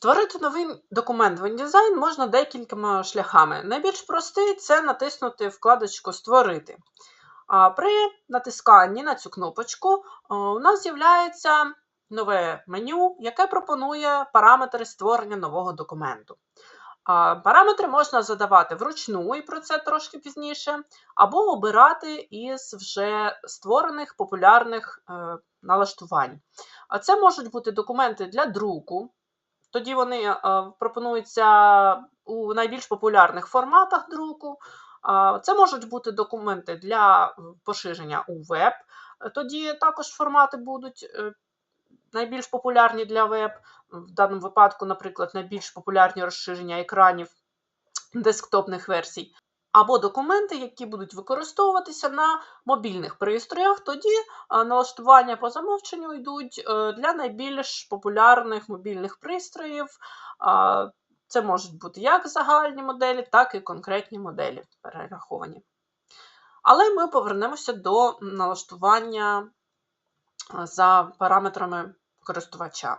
Створити новий документ в InDesign можна декількома шляхами. Найбільш простий це натиснути вкладочку Створити. А При натисканні на цю кнопочку у нас з'являється нове меню, яке пропонує параметри створення нового документу. Параметри можна задавати вручну, і про це трошки пізніше, або обирати із вже створених популярних е, налаштувань. А це можуть бути документи для друку. Тоді вони е, пропонуються у найбільш популярних форматах друку. Це можуть бути документи для е, поширення у веб. Тоді також формати будуть е, найбільш популярні для веб. В даному випадку, наприклад, найбільш популярні розширення екранів десктопних версій. Або документи, які будуть використовуватися на мобільних пристроях, тоді налаштування по замовченню йдуть е, для найбільш популярних мобільних пристроїв. Це можуть бути як загальні моделі, так і конкретні моделі перераховані. Але ми повернемося до налаштування за параметрами користувача.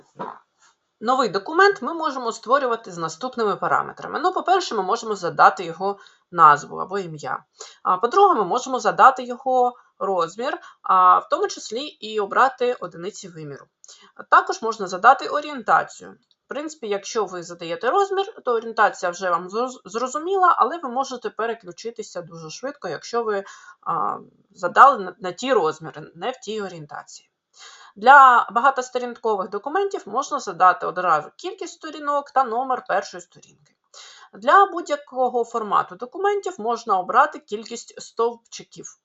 Новий документ ми можемо створювати з наступними параметрами. Ну, по-перше, ми можемо задати його назву або ім'я. А По-друге, ми можемо задати його розмір, а в тому числі і обрати одиниці виміру. Також можна задати орієнтацію. В принципі, якщо ви задаєте розмір, то орієнтація вже вам зрозуміла, але ви можете переключитися дуже швидко, якщо ви задали на ті розміри, не в тій орієнтації. Для багатосторінкових документів можна задати одразу кількість сторінок та номер першої сторінки. Для будь-якого формату документів можна обрати кількість стовпчиків.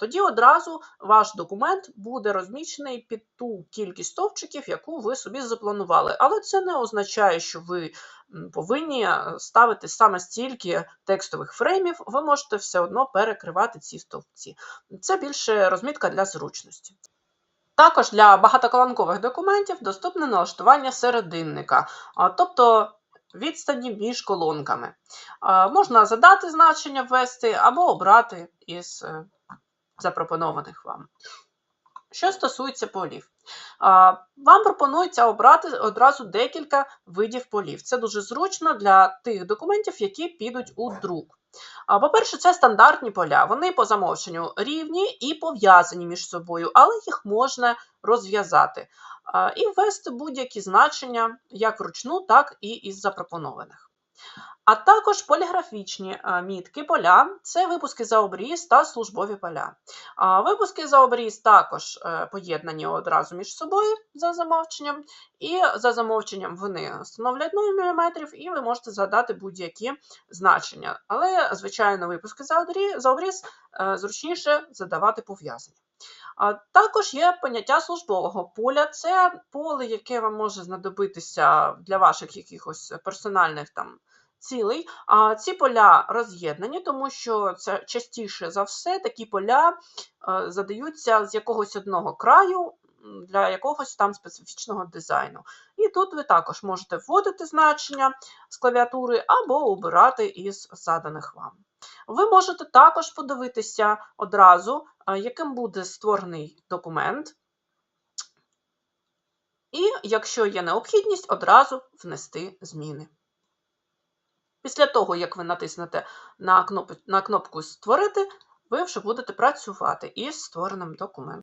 Тоді одразу ваш документ буде розміщений під ту кількість стовпчиків, яку ви собі запланували. Але це не означає, що ви повинні е, ставити саме стільки текстових фреймів, ви можете все одно перекривати ці стовпці. Це більше розмітка для зручності. Також для багатоколонкових документів доступне налаштування серединника, тобто відстані між колонками. Можна задати значення ввести або обрати із е, запропонованих вам. Що стосується полів, вам пропонується обрати одразу декілька видів полів. Це дуже зручно для тих документів, які підуть у друк. По-перше, це стандартні поля. Вони по замовченню рівні і пов'язані між собою, але їх можна розв'язати і ввести будь-які значення як вручну, так і із запропонованих. А також поліграфічні мітки поля це випуски за обріз та службові поля. Випуски за обріз також е, поєднані одразу між собою за замовченням, і за замовченням вони становлять 0 мм, і ви можете задати будь-які значення. Але, звичайно, випуски за обріз е, зручніше задавати пов'язані. Також є поняття службового поля. Це поле, яке вам може знадобитися для ваших якихось персональних там цілей. А ці поля роз'єднані, тому що це частіше за все такі поля е, задаються з якогось одного краю для якогось там специфічного дизайну. І тут ви також можете вводити значення з клавіатури або обирати із заданих вам. Ви можете також подивитися одразу, е, яким буде створений документ, і, якщо є необхідність, одразу внести зміни. Після того, як ви натиснете на кнопку Створити, ви вже будете працювати із створеним документом.